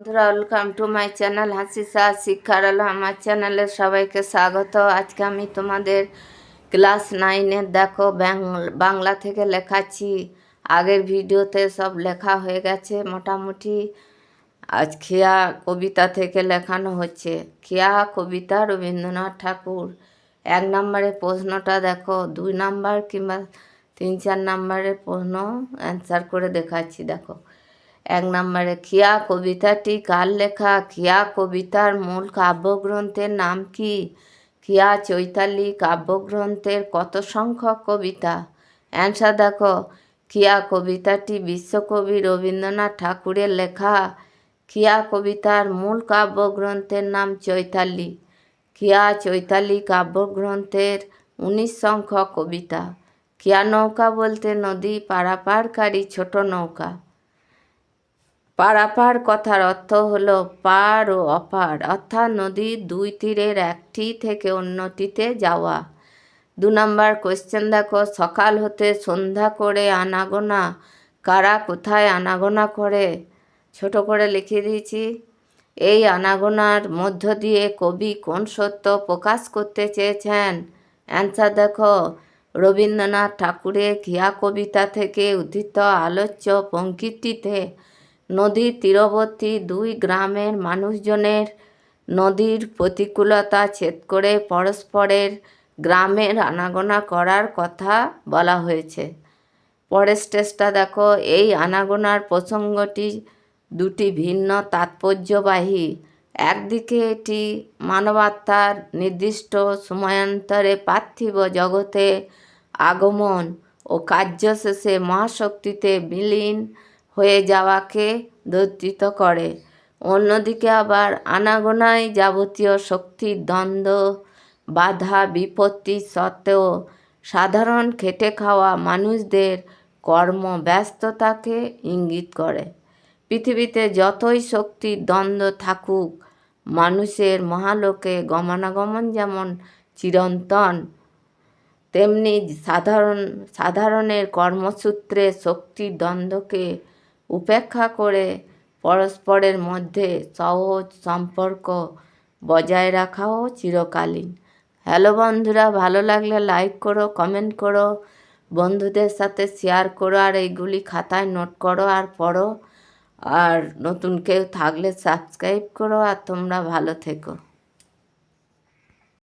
বন্ধুরা welcome to my channel হাসি সাহা শিক্ষার আলো আমার চ্যানেলে সবাইকে স্বাগত। আজকে আমি তোমাদের ক্লাস নাইনের দেখো বাংলা থেকে লেখাচ্ছি। আগের ভিডিওতে সব লেখা হয়ে গেছে মোটামুটি। আজ খেয়া কবিতা থেকে লেখানো হচ্ছে। খেয়া কবিতা রবীন্দ্রনাথ ঠাকুর। এক নম্বরের প্রশ্নটা দেখো, দুই নাম্বার কিংবা তিন চার নাম্বারের প্রশ্ন অ্যান্সার করে দেখাচ্ছি, দেখো। এক নম্বরে, খিয়া কবিতাটি কার লেখা? খিয়া কবিতার মূল কাব্যগ্রন্থের নাম কি? খিয়া চৈতালি কাব্যগ্রন্থের কত সংখ্যক কবিতা? অ্যান্সার, দেখো, খিয়া কবিতাটি বিশ্বকবি রবীন্দ্রনাথ ঠাকুরের লেখা। খিয়া কবিতার মূল কাব্যগ্রন্থের নাম চৈতালি। খিয়া চৈতালি কাব্যগ্রন্থের উনিশ সংখ্যক কবিতা। খিয়া নৌকা বলতে নদী, পারাপারকারী ছোট নৌকা। পারাপার কথার অর্থ হলো পার ও অপার, অর্থাৎ নদীর দুই তীরের একটি থেকে অন্যটিতে যাওয়া। দু নম্বর কোয়েশ্চেন দেখো, সকাল হতে সন্ধ্যা করে আনাগোনা, কারা কোথায় আনাগোনা করে? ছোট করে লিখে দিয়েছি। এই আনাগোনার মধ্য দিয়ে কবি কোন সত্য প্রকাশ করতে চেয়েছেন? অ্যান্সার দেখো, রবীন্দ্রনাথ ঠাকুরের খিয়া কবিতা থেকে উদ্ধৃত আলোচ্য পঙ্ক্তিটিতে নদীর তীরবর্তী দুই গ্রামের মানুষজনের নদীর প্রতিকূলতা ছেদ করে পরস্পরের গ্রামের আনাগোনা করার কথা বলা হয়েছে। পরের স্টেজটা দেখো। এই আনাগোনার প্রসঙ্গটি দুটি ভিন্ন তাৎপর্যবাহী। একদিকে এটি মানবাত্মার নির্দিষ্ট সময়ান্তরে পার্থিব জগতে আগমন ও কার্য শেষে মহাশক্তিতে বিলীন হয়ে যাওয়াকে দর্জিত করে। অন্যদিকে আবার আনাগোনায় যাবতীয় শক্তির দ্বন্দ্ব, বাধা, বিপত্তি সত্ত্বেও সাধারণ খেটে খাওয়া মানুষদের কর্ম ব্যস্ততাকে ইঙ্গিত করে। পৃথিবীতে যতই শক্তির দ্বন্দ্ব থাকুক, মানুষের মহালোকে গমনাগমন যেমন চিরন্তন, তেমনি সাধারণ, সাধারণের কর্মসূত্রে শক্তির দ্বন্দ্বকে উপেক্ষা করে পরস্পরের মধ্যে সহজ সম্পর্ক বজায় রাখাও চিরকালীন। হ্যালো বন্ধুরা, ভালো লাগলে লাইক করো কমেন্ট করো, বন্ধুদের সাথে শেয়ার করো, আর এইগুলি খাতায় নোট করো আর পড়ো। আর নতুন কেউ থাকলে সাবস্ক্রাইব করো, আর তোমরা ভালো থেকো।